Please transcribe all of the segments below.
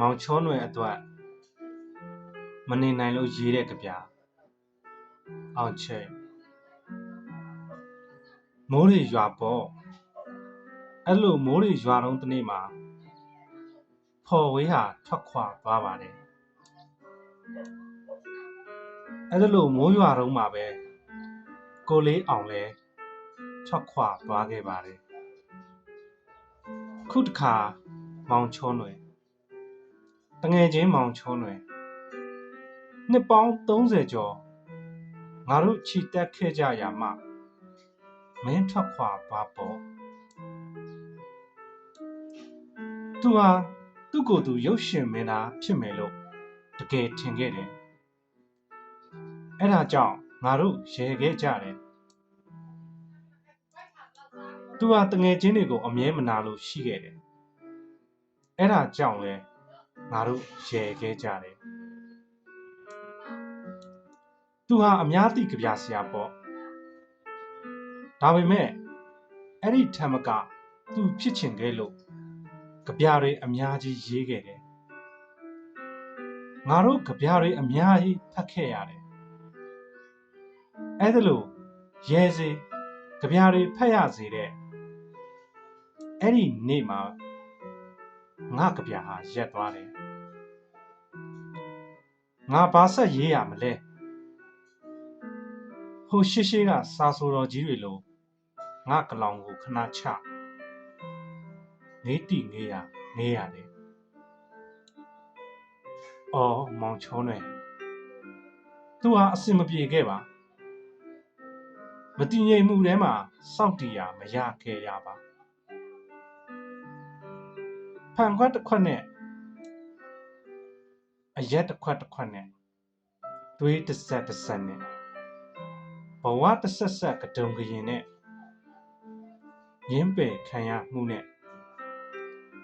မောင်ချောနွယ်အတွက်မနေနိုင်လို့ရေးတဲ့ကြပြအောင်ချက်မိုးတွေရွာပေါ့အဲ့လိုမိုးတွေရွာတော့တနေ့မှာဖော်ဝေးဟာထွက်ခွာသွားပါတယ်အဲ့ဒါလို့မိုးရွာတော့မှာပဲကိုလေးအောင်လဲထွက်ခွာသွားခဲ့ပါတယ်ခုတခါမောင်ချောနွယ်တ ငယ်ချင်းမောင်ချောနွယ်နှစ်ပေါင်း30ကျော်ငါတို့ခြိတက်ခဲ့ကြရမှမင်းထွက်ခွာပါပေါ့သူဟာသူ့ကိုယ်သူရုပ်ရှင်မင်းသားဖြစ်မယ်လို့တကယ်ထင်ခဲ့တယ်အဲ့ဒါကြောင့်ငါတို့ရေခဲ့ကြတယ်သူဟာတငယ်ချင်းတွေကိုအမြဲမနာလို့ရှိခဲ့တယ်အဲ့ဒါကြောင့်လဲ ငါတို့ရေခဲ့ကြတယ်သူဟာအများသိကြပြဆရာပေါ့ဒါပေမဲ့အဲ့ဒီထံမကသူဖြစ်ချင်ခဲ့လို့ကြပြတွေအများကြီးရေးခဲ့တယ်ငါတို့ကြပြတွေအများကြီးဖတ်ခဲ့ရတယ်အဲ့ဒါလို့ရဲစေကြပြတွေဖတ်ရစေတဲ့အဲ့ဒီနေ့မှာ ငါကြပြဟာရက်သွားတယ်ငါဘာဆက်ရေးရမလဲဟိုရှိရှိကစာဆိုတော်ကြီးတွေလိုငါကလောင်ကိုခဏချနေတိနေရနေရတယ်။အော်မောင်ချုံးတွေသူဟာအစင်မပြေခဲ့ပါမတည်ငြိမ်မှုထဲမှာစောင့်တည်ရမရခဲ့ရပါ ဖန်ခွက်တစ်ခွက်နဲ့အရက်တစ်ခွက်တစ်ခွက်နဲ့သွေးတစ်ဆက်တစ်ဆက်နဲ့ဘဝတစ်ဆက်ဆက်ကတုံကရင်နဲ့ရင်းပယ်ခံရမှုနဲ့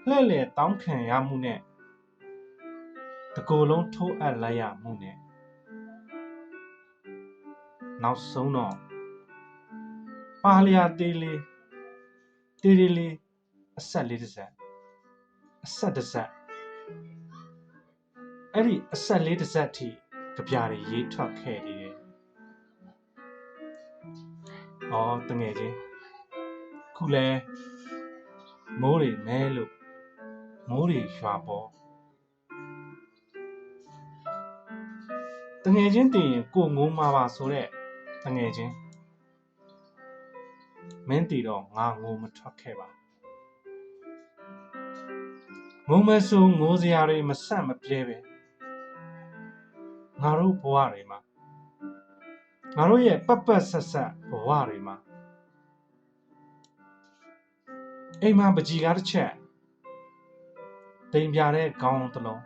လှဲ့လေတောင်းခံရမှုနဲ့တကိုယ်လုံးထိုးအပ်လိုက်ရမှုနဲ့နောက်ဆုံးတော့ပါလျာတေးလေးတေးလေးလေးအဆက်လေးတစ်ဆက် အဆက်တစ်ဆက်အဲ့ဒီအဆက်လေးတစ်ဆက်ထိကြပြားတွေရေးထွက်ခဲ့နေတယ်။အော်တငယ်ချင်းခုလဲမိုးတွေမဲလို့မိုးတွေရွာပေါ်တငယ်ချင်းတင်ရင်ကိုငုံမှာပါဆိုတဲ့တငယ်ချင်းမင်းတီတော့ငါငိုမထွက်ခဲ့ပါ ငုံမဲဆိုငိုစရာတွေမဆက်မပြဲပဲငါတို့ဘဝတွေမှာငါတို့ရဲ့ပတ်ပတ်ဆက်ဆက်ဘဝတွေမှာအိမ်မှာပကြီးကားတစ်ချက်တိမ်ပြတဲ့ခေါင်းတစ်လုံး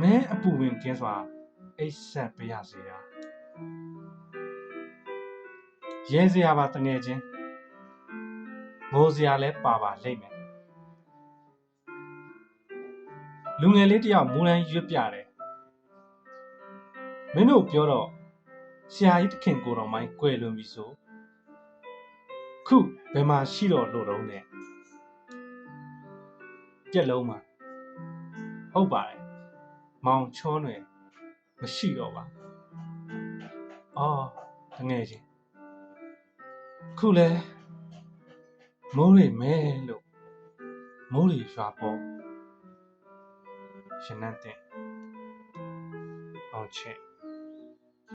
မင်းအပူဝင်ကင်းစွာအိတ်ဆက်ပြရစေတာရဲစရာပါတငယ်ချင်း မိုးစရာလည်းပါပါလိမ့်မယ်လူငယ်လေးတယောက်မူလန်းရွတ်ပြတယ်မင်းတို့ပြောတော့ဆရာကြီးတခင်ကိုတော်မိုင်းကွယ်လွန်ပြီဆိုခုဘယ်မှာရှိတော့လို့တော့နဲ့ပြက်လုံးမှာဟုတ်ပါတယ်မောင်ချောနယ်မရှိတော့ပါအော်တငယ်ချင်းခုလဲ မိုးရိမ်မဲလို့မိုးရိမ်ရွာပေါ်ရှင်နတ်တဲ့အောင်ချက်